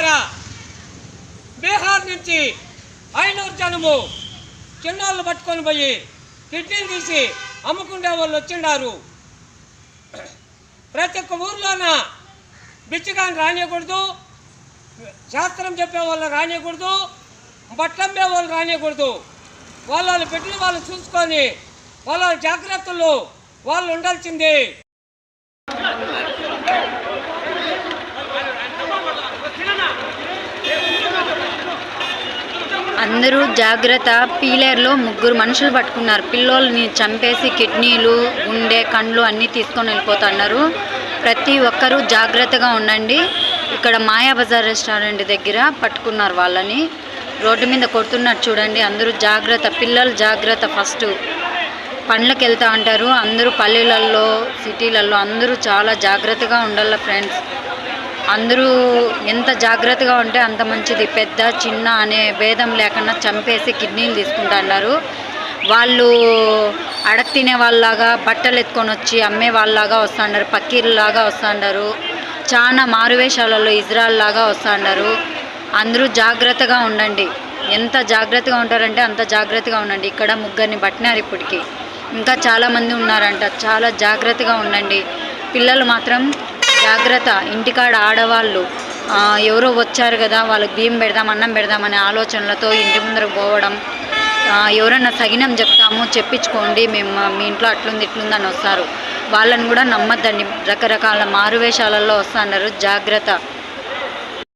మిత్రులారా బీహార్ నుంచి ఐనూరు జనము చిన్నాళ్ళు పట్టుకొని పోయి కిడ్నీలు తీసి అమ్ముకునే వాళ్ళు వచ్చిండారు. ప్రతి ఒక్క ఊర్లోన బిచ్చగాని రానియకూడదు శాస్త్రం చెప్పే వాళ్ళు రానియకూడదు బట్టంబే వాళ్ళు రానియకూడదు. వాళ్ళ వాళ్ళ పెట్టిన వాళ్ళు చూసుకొని వాళ్ళ వాళ్ళ జాగ్రత్తలు వాళ్ళు ఉండాల్సిందే. అందరూ జాగ్రత్త. పీలేర్లో ముగ్గురు మనుషులు పట్టుకున్నారు. పిల్లోల్ని చంపేసి కిడ్నీలు గుండె కండ్లు అన్నీ తీసుకొని వెళ్ళిపోతున్నారు. ప్రతి ఒక్కరూ జాగ్రత్తగా ఉండండి. ఇక్కడ మాయా బజార్ రెస్టారెంట్ దగ్గర పట్టుకున్నారు వాళ్ళని. రోడ్డు మీద కొడుతున్నారు చూడండి. అందరూ జాగ్రత్త. పిల్లలు జాగ్రత్త ఫస్ట్. పండ్లకు వెళ్తా ఉంటారు. అందరూ పల్లెలలో సిటీలలో అందరూ చాలా జాగ్రత్తగా ఉండాలి ఫ్రెండ్స్. అందరూ ఎంత జాగ్రత్తగా ఉంటే అంత మంచిది. పెద్ద చిన్న అనే భేదం లేకుండా చంపేసి కిడ్నీలు తీసుకుంటున్నారు వాళ్ళు అడగ తినే వాళ్ళలాగా బట్టలు ఎత్తుకొని వచ్చి అమ్మే వాళ్ళలాగా వస్తున్నారు పక్కీర్లాగా వస్తున్నారు చాలా మారువేషాలలో ఇజ్రాయల్ లాగా వస్తున్నారు అందరూ జాగ్రత్తగా ఉండండి. ఎంత జాగ్రత్తగా ఉంటారంటే అంత జాగ్రత్తగా ఉండండి. ఇక్కడ ముగ్గురిని పట్టినారు ఇప్పటికి. ఇంకా చాలామంది ఉన్నారంట. చాలా జాగ్రత్తగా ఉండండి. పిల్లలు మాత్రం జాగ్రత్త. ఇంటికాడ ఆడవాళ్ళు ఎవరో వచ్చారు కదా వాళ్ళకి బియ్యం పెడదాం అన్నం పెడదాం అనే ఆలోచనలతో ఇంటి ముందరకు పోవడం ఎవరన్నా సగినం చెప్తాము చెప్పించుకోండి మేము మీ ఇంట్లో అట్లుంది ఇట్లుంది అని వస్తారు. వాళ్ళని కూడా నమ్మద్దండి. రకరకాల మారువేషాలలో వస్తున్నారు. జాగ్రత్త.